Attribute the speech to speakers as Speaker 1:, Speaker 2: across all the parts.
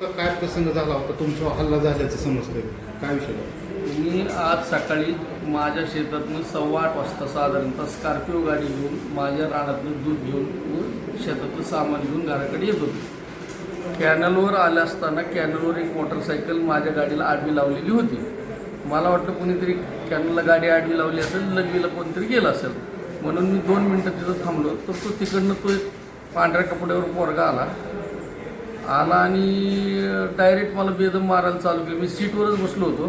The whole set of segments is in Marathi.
Speaker 1: काय प्रसंग झाला होता? तुमचा हल्ला झाल्याचं समजतंय. काय विषय
Speaker 2: मी आज सकाळी माझ्या शेतातनं सव्वा आठ वाजता साधारणतः स्कॉर्पिओ गाडी घेऊन माझ्या रानातनं दूध घेऊन व शेतातलं सामान घेऊन घराकडे येत होतो. कॅनलवर आलं असताना कॅनलवर एक मोटरसायकल माझ्या गाडीला आडवी लावलेली होती. मला वाटतं कोणीतरी कॅनलला गाडी आडवी लावली असेल लगवीला कोणतरी गेला असेल. म्हणून मी दोन मिनटं तिथं थांबलो तर तो तिकडनं तो एक पांढऱ्या कपड्यावर पोरगा आला. आला आणि डायरेक्ट मला बेदम मारायला चालू केलं. मी सीटवरच बसलो होतो.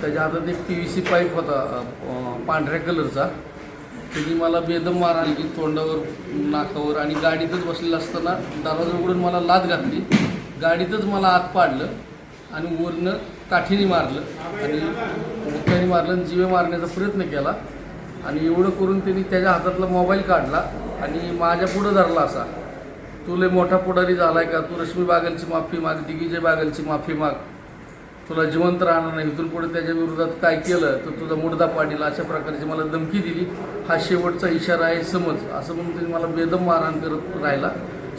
Speaker 2: त्याच्या हातात एक पी व्ही सी पाईप होता पांढऱ्या कलरचा त्याची मला बेदम मारायला की तोंडावर नाकावर आणि गाडीतच बसलेलं असताना दरवाजा उघडून मला लाद घातली. गाडीतच मला आत पाडलं आणि वरनं काठीने मारलं आणि मुख्याने मारलं आणि जिवे मारण्याचा प्रयत्न केला. आणि एवढं करून त्यांनी त्याच्या हातातला मोबाईल काढला आणि माझ्या पुढं धरला असा. तुले मोठा पुढारी झालाय का? तू रश्मी बागलची माफी माग दिग्विजय बागलची माफी माग. तुला जिवंत राहणार नाही. इथून पुढे त्याच्या विरोधात काय केलं तर तुझा मुडदा पाडील अशा प्रकारची मला धमकी दिली. हा शेवटचा इशारा आहे समज. असं म्हणून त्यांनी मला बेदम मारहाण करत राहिला.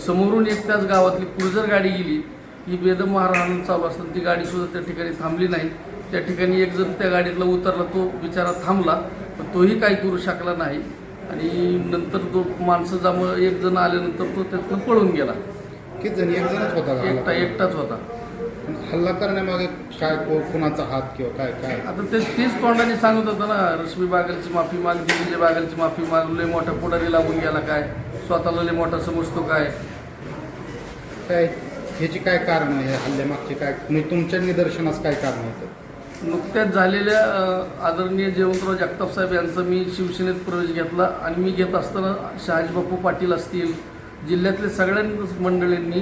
Speaker 2: समोरून एक त्याच गावातली क्रुझर गाडी गेली. ही बेदम मारहाण चालू असताना ती गाडीसुद्धा त्या ठिकाणी थांबली नाही. त्या ठिकाणी एक जण त्या गाडीतला उतरला तो बिचारा थांबला पण तोही काही करू शकला नाही. आणि नंतर तो माणसं जमा एक जण आल्यानंतर तो त्यातनं पळून गेला.
Speaker 1: किती जण? एक जणच होता का?
Speaker 2: एकटा
Speaker 1: हल्ला?
Speaker 2: एकटाच होता.
Speaker 1: हल्ला करण्यामागे काय को- कोणाचा हात किंवा काय काय?
Speaker 2: आता ते तीच तोंडाने सांगत होतं ना रश्मी बागलची माफी माग दिग्विजय बागलची माफी माग लय मोठा पुढारी लागून गेला काय? स्वतःला लय मोठा समजतो काय?
Speaker 1: काय ह्याची काय कारण आहे? हल्ल्यामागची काय? म्हणजे तुमच्या निदर्शनास काय कारण होतं?
Speaker 2: नुकत्याच झालेल्या आदरणीय जयवंतराव जगताप साहेब यांचा मी शिवसेनेत प्रवेश घेतला आणि मी घेत असताना शहाजीबापू पाटील असतील जिल्ह्यातल्या सगळ्या मंडळींनी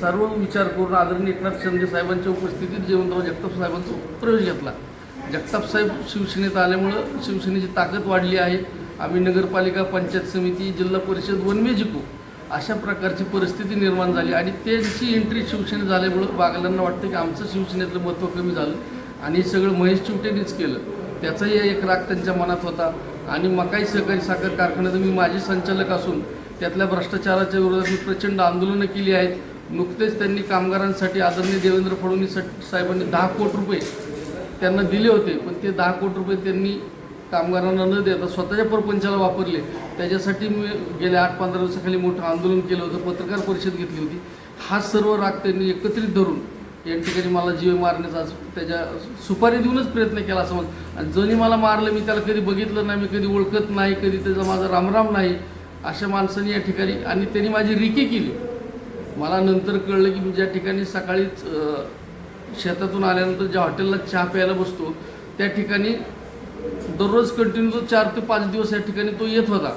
Speaker 2: सर्व विचार करून आदरणीय एकनाथ शिंदे साहेबांच्या उपस्थितीत जयवंतराव जगताप साहेबांचा प्रवेश घेतला. जगताप साहेब शिवसेनेत आल्यामुळं शिवसेनेची ताकद वाढली आहे. आम्ही नगरपालिका पंचायत समिती जिल्हा परिषद वनवे जिंकू अशा प्रकारची परिस्थिती निर्माण झाली आणि त्यांची एंट्री शिवसेनेत झाल्यामुळं बागलांना वाटतं की आमचं शिवसेनेतलं महत्त्व कमी झालं. आणि सगळं महेश चिवटेनेच केलं. त्याचाही एक राग त्यांच्या मनात होता. आणि मकाई सहकारी साखर कारखान्यात मी माजी संचालक असून त्यातल्या भ्रष्टाचाराच्या विरोधात मी प्रचंड आंदोलनं केली आहेत. नुकतेच त्यांनी कामगारांसाठी आदरणीय देवेंद्र फडणवीस साहेबांनी दहा कोटी रुपये त्यांना दिले होते. पण ते दहा कोटी रुपये त्यांनी कामगारांना न देता स्वतःच्या परपंचाला वापरले. त्याच्यासाठी मी गेल्या आठ पंधरा दिवसाखाली मोठं आंदोलन केलं होतं. पत्रकार परिषद घेतली होती. हा सर्व राग त्यांनी एकत्रित धरून या ठिकाणी मला जीव मारण्याचा त्याच्या सुपारी देऊनच प्रयत्न केला असं मग जणी मला मारलं मी त्याला कधी बघितलं नाही मी कधी ओळखत नाही कधी त्याचा माझा रामराम नाही अशा माणसाने या ठिकाणी आणि त्यांनी माझी रिकी केली. मला नंतर कळलं की मी ज्या ठिकाणी सकाळीच शेतातून आल्यानंतर ज्या हॉटेलला चहा प्यायला बसतो त्या ठिकाणी दररोज कंटिन्यू तो चार ते पाच दिवस या ठिकाणी तो येत होता.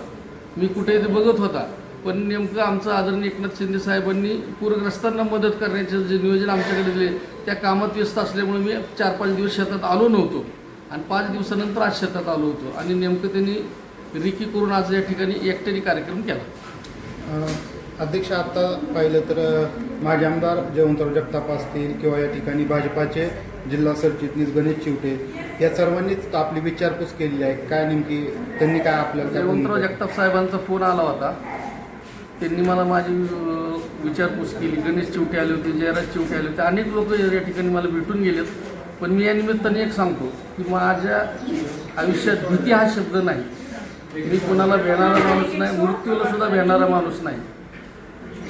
Speaker 2: मी कुठे ते बघत होता. पण नेमकं आमचं आदरणीय एकनाथ शिंदे साहेबांनी पूरग्रस्तांना मदत करण्याचं जे नियोजन आमच्याकडे दिले त्या कामात व्यस्त असल्यामुळे मी चार पाच दिवस शेतात आलो नव्हतो. आणि पाच दिवसानंतर आज शेतात आलो होतो. आणि नेमकं त्यांनी रिकी करून आज या ठिकाणी एकट्याने कार्यक्रम केला.
Speaker 1: अध्यक्ष आता पाहिलं तर माजी आमदार जयवंतराव जगताप असतील किंवा या ठिकाणी भाजपाचे जिल्हा सरचिटणीस गणेश चिवटे या सर्वांनीच आपली विचारपूस केलेली आहे. काय नेमकी त्यांनी काय आपल्याला
Speaker 2: जयवंतराव जगताप साहेबांचा फोन आला होता. त्यांनी मला माझी विचारपूस केली. गणेश चिवटे आले होते जयराज चिवटे आले होते. अनेक लोक या ठिकाणी मला भेटून गेलेत. पण मी या निमित्ताने एक सांगतो की माझ्या आयुष्यात भीती हा शब्द नाही. मी कोणाला भेटणारा माणूस नाही मृत्यूला सुद्धा भेणारा माणूस नाही.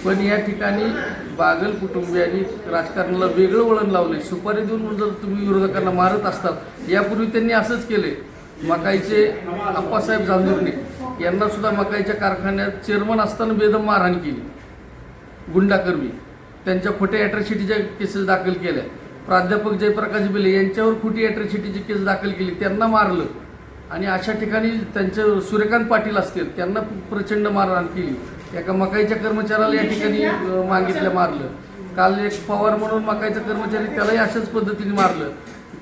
Speaker 2: पण या ठिकाणी बागल कुटुंबियांनी राजकारणाला वेगळं वळण लावले सुपारी देऊन जर तुम्ही विरोधकांना मारत असतात यापूर्वी त्यांनी असंच केले मकाईचे अप्पासाहेब जांजुर्णे यांना सुद्धा मकाईच्या कारखान्यात चेअरमन असताना बेदम मारहाण केली. गुंडाकर्मी त्यांच्या खोट्या ॲट्रॉसिटीच्या केसेस दाखल केल्या. प्राध्यापक जयप्रकाश बिले यांच्यावर खोटी ॲट्रॉसिटीची केस दाखल केली. त्यांना मारलं. आणि अशा ठिकाणी त्यांचे सूर्यकांत पाटील असतील त्यांना प्रचंड मारहाण केली. एका मकाईच्या कर्मचाऱ्याला या ठिकाणी मागितलं मारलं. काल एक पवार म्हणून मकाईचा कर्मचारी त्यालाही अशाच पद्धतीने मारलं.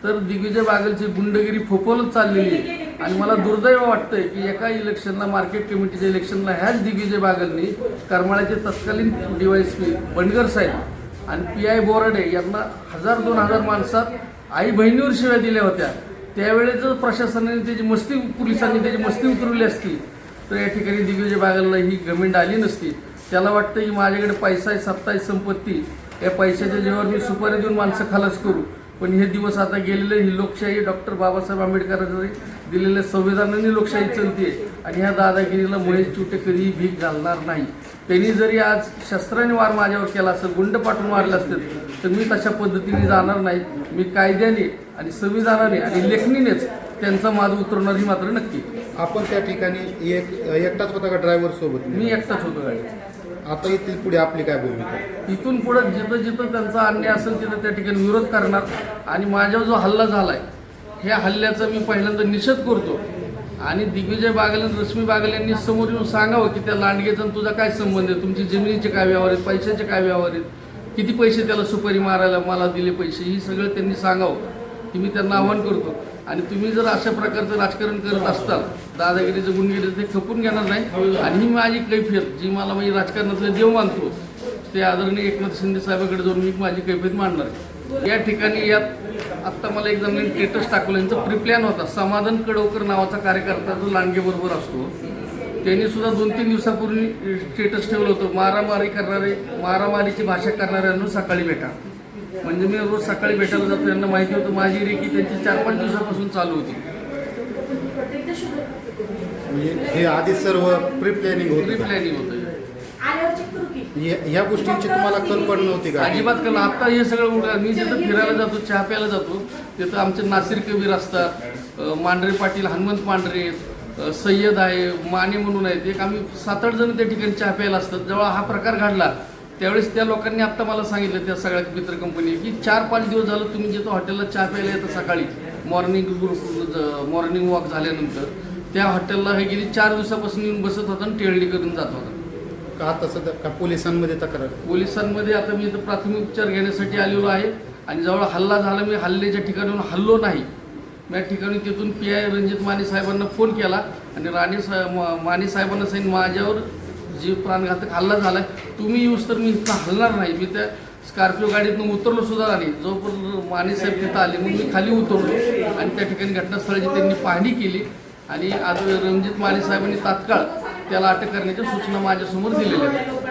Speaker 2: तर दिग्विजय बागलची गुंडगिरी फोपवलच चाललेली आहे. आणि मला दुर्दैव वाटतंय की एका इलेक्शनला मार्केट कमिटीच्या इलेक्शनला ह्याच दिग्विजय बागलनी करमाळ्याचे तत्कालीन डीवायएसपी बंडगर साहेब आणि पी आय बोराडे यांना हजार दोन हजार माणसात आई बहिणीवर शिव्या दिल्या होत्या. त्यावेळेस जर प्रशासनाने त्याची मस्ती पोलिसांनी त्याची मस्ती उतरवली असती. तर या ठिकाणी दिग्विजय बागलला ही गमेंट आली नसती. त्याला वाटतं की माझ्याकडे पैसा आहे सत्ता आहे संपत्ती. या पैशाच्या जेव्हा मी सुपारी देऊन माणसं खलास करू. पण हे दिवस आता गेलेले ही लोकशाही डॉक्टर बाबासाहेब आंबेडकरांनी दिलेल्या संविधानाने लोकशाही चलते आणि ह्या दादागिरीला महेश चुटे कधीही भीक घालणार नाही. त्यांनी जरी आज शस्त्राने वार माझ्यावर केला असं गुंड पाठवून मारले असते तर मी तशा पद्धतीने जाणार नाही. मी कायद्याने आणि संविधानाने आणि लेखणीनेच त्यांचा माज उतरवणार ही मात्र नक्की.
Speaker 1: आपण त्या ठिकाणी एक एकटाच होता का ड्रायव्हर सोबत?
Speaker 2: मी एकटाच होतो गाडीत
Speaker 1: आता इथली पुढे आपली काय भूमिका
Speaker 2: इथून पुढे जिथं जिथं त्यांचा अन्याय असेल तिथं त्या ठिकाणी विरोध करणार. आणि माझ्यावर जो हल्ला झालाय ह्या हल्ल्याचा मी पहिल्यांदा निषेध करतो. आणि दिग्विजय बागल आणि रश्मी बागल यांनी समोर येऊन सांगावं की त्या लांडगेचा आणि तुझा काय संबंध आहे? तुमची जमिनीचे काय व्यवहार आहेत? पैशाचे काय व्यवहार आहेत? किती पैसे त्याला सुपारी मारायला मला दिले पैसे? ही सगळं त्यांनी सांगावं. की मी त्यांना आव्हान करतो. आणि तुम्ही जर अशा प्रकारचं राजकारण करत असताल दादागिरीचं गुंडगिरी ते खपून घेणार नाही. आणि ही माझी कैफियत जी मला म्हणजे राजकारणातलं देव मानतो ते आदरणीय एकनाथ शिंदे साहेबाकडे जाऊन मी माझी कैफियत मांडणार आहे. या ठिकाणी यात आत्ता मला एक जणांनी स्टेटस टाकलं यांचा प्रिप्लॅन होता. समाधान कडवकर नावाचा कार्यकर्ता जो लांडगेबरोबर असतो त्यांनी सुद्धा दोन तीन दिवसापूर्वी स्टेटस ठेवलं होतं. मारामारी करणारे मारामारीची भाषा करणाऱ्यांना सकाळी भेटा. म्हणजे मी रोज सकाळी भेटायला जातो यांना माहिती होतं माझी रेकी त्यांची चार पाच दिवसापासून चालू होती.
Speaker 1: हे आधी सर्व प्री प्लॅनिंग होती का?
Speaker 2: प्लॅनिंग होतं.
Speaker 1: या- गोष्टींची तुम्हाला कल्पना नव्हती का?
Speaker 2: अजिबात कळलं आता हे सगळं उडलं मी जिथं फिरायला जातो चहा प्यायला जातो तिथं आमचे नासिर कबीर असतात अं, मांढरे पाटील हनुमंत मांढरे अं, सय्यद आहे माने म्हणून आहेत. एक आम्ही सात आठ जण त्या ठिकाणी चहा प्यायला असतात. जेव्हा हा प्रकार घडला त्यावेळेस त्या लोकांनी आत्ता मला सांगितलं त्या सगळ्या मित्र कंपनी की चार पाच दिवस झालं तुम्ही जिथं हॉटेलला चहा प्यायला येतं सकाळी मॉर्निंग मॉर्निंग वॉक झाल्यानंतर त्या हॉटेलला हे गेली चार दिवसापासून येऊन बसत होता आणि टेळडी करून जात होता.
Speaker 1: का सध्या का पोलिसांमध्ये तक्रार
Speaker 2: पोलिसांमध्ये आता मी इथं प्राथमिक उपचार घेण्यासाठी आलेलो आहे आणि जेव्हा हल्ला झाला मी हल्ल्याच्या ठिकाणाहून हल्लो नाही. मी ठिकाणी तिथून पी आय रणजित माने साहेबांना फोन केला आणि राणे साहेब मा- माने साहेबांना सांगितलं माझ्यावर जी प्राणघातक हल्ला झाला तुम्ही येऊस तर मी इथं हलणार नाही. मी त्या स्कॉर्पिओ गाडीतून उतरलो सुद्धा नाही. जोपर्यंत माने साहेब तिथं आले मग मी खाली उतरलो. आणि त्या ठिकाणी घटनास्थळाची त्यांनी पाहणी केली. आणि आज रणजित माने साहेबांनी तात्काळ त्याला अटक करण्याच्या सूचना माझ्यासमोर दिलेल्या आहेत.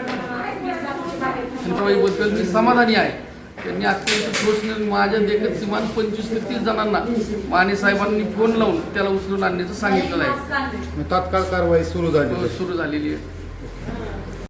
Speaker 2: मी समाधानी आहे. त्यांनी अत्यंत ठोस माझ्या देखत किमान पंचवीस ते तीस जणांना माने साहेबांनी फोन लावून त्याला उचलून आणण्याचं सांगितलेलं आहे.
Speaker 1: तात्काळ कारवाई सुरू झाली
Speaker 2: सुरू झालेली आहे.